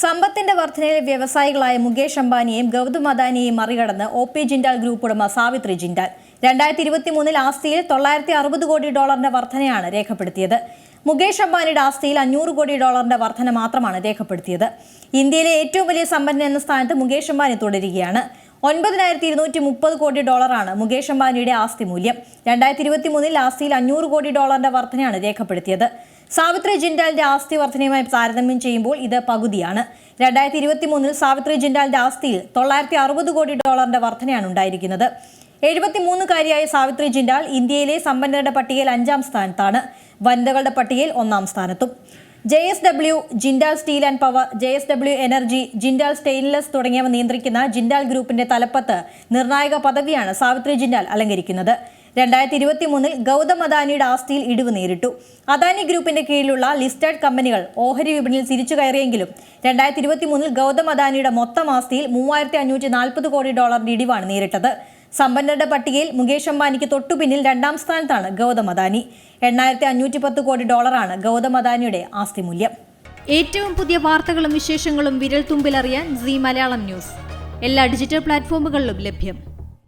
സമ്പത്തിന്റെ വർധനയിൽ വ്യവസായികളായ മുകേഷ് അംബാനിയെയും ഗൗതം അദാനിയെയും മറികടന്ന് O P Jindal group ഉടമ സാവിത്രി ജിൻഡാൽ. രണ്ടായിരത്തി ഇരുപത്തി മൂന്നിൽ ആസ്തിയിൽ തൊള്ളായിരത്തി അറുപത് കോടി ഡോളറിന്റെ വർധനയാണ് രേഖപ്പെടുത്തിയത്. മുകേഷ് അംബാനിയുടെ ആസ്തിയിൽ അഞ്ഞൂറ് കോടി ഡോളറിന്റെ വർധന മാത്രമാണ് രേഖപ്പെടുത്തിയത്. ഇന്ത്യയിലെ ഏറ്റവും വലിയ സമ്പന്നൻ എന്ന സ്ഥാനത്ത് മുകേഷ് അംബാനി തുടരുകയാണ്. ഒൻപതിനായിരത്തി ഇരുന്നൂറ്റി മുപ്പത് കോടി ഡോളറാണ് മുകേഷ് അംബാനിയുടെ ആസ്തി മൂല്യം രണ്ടായിരത്തി ഇരുപത്തി മൂന്നിൽ ആസ്തിയിൽ അഞ്ഞൂറ് കോടി ഡോളറിന്റെ വർധനയാണ് രേഖപ്പെടുത്തിയത്. സാവിത്രി ജിൻഡാലിന്റെ ആസ്തി വർധനയുമായി താരതമ്യം ചെയ്യുമ്പോൾ ഇത് പകുതിയാണ്. രണ്ടായിരത്തി ഇരുപത്തി മൂന്നിൽ സാവിത്രി ജിൻഡാലിന്റെ ആസ്തിയിൽ തൊള്ളായിരത്തി അറുപത് കോടി ഡോളറിന്റെ വർധനയാണ് ഉണ്ടായിരിക്കുന്നത്. എഴുപത്തിമൂന്നുകാരിയായ സാവിത്രി ജിൻഡാൽ ഇന്ത്യയിലെ സമ്പന്നരുടെ പട്ടികയിൽ അഞ്ചാം സ്ഥാനത്താണ്. വനിതകളുടെ പട്ടികയിൽ ഒന്നാം സ്ഥാനത്തും. J S W Jindal steel and power J S W energy Jindal stainless തുടങ്ങിയവ നിയന്ത്രിക്കുന്ന ജിൻഡാൽ ഗ്രൂപ്പിന്റെ തലപ്പത്ത് നിർണായക പദവിയാണ് സാവിത്രി ജിൻഡാൽ അലങ്കരിക്കുന്നത്. രണ്ടായിരത്തി ഇരുപത്തി മൂന്നിൽ ഗൗതം അദാനിയുടെ ആസ്തിയിൽ ഇടിവ് നേരിട്ടു. അദാനി ഗ്രൂപ്പിന്റെ കീഴിലുള്ള ലിസ്റ്റഡ് കമ്പനികൾ ഓഹരി വിപണിയിൽ തിരിച്ചു കയറിയെങ്കിലും രണ്ടായിരത്തി ഇരുപത്തി മൂന്നിൽ ഗൗതം അദാനിയുടെ മൊത്തം ആസ്തിയിൽ മൂവായിരത്തി അഞ്ഞൂറ്റി നാൽപ്പത് കോടി ഡോളറിന്റെ ഇടിവാണ് നേരിട്ടത്. സമ്പന്നരുടെ പട്ടികയിൽ മുകേഷ് അംബാനിക്ക് തൊട്ടുപിന്നിൽ രണ്ടാം സ്ഥാനത്താണ് ഗൗതം അദാനി. എണ്ണായിരത്തി അഞ്ഞൂറ്റി പത്ത് കോടി ഡോളറാണ് ഗൗതം അദാനിയുടെ ആസ്തി മൂല്യം. ഏറ്റവും പുതിയ വാർത്തകളും വിശേഷങ്ങളും വിരൽ തുമ്പിലറിയാൻ സി മലയാളം ന്യൂസ്. എല്ലാ ഡിജിറ്റൽ പ്ലാറ്റ്ഫോമുകളിലും ലഭ്യം.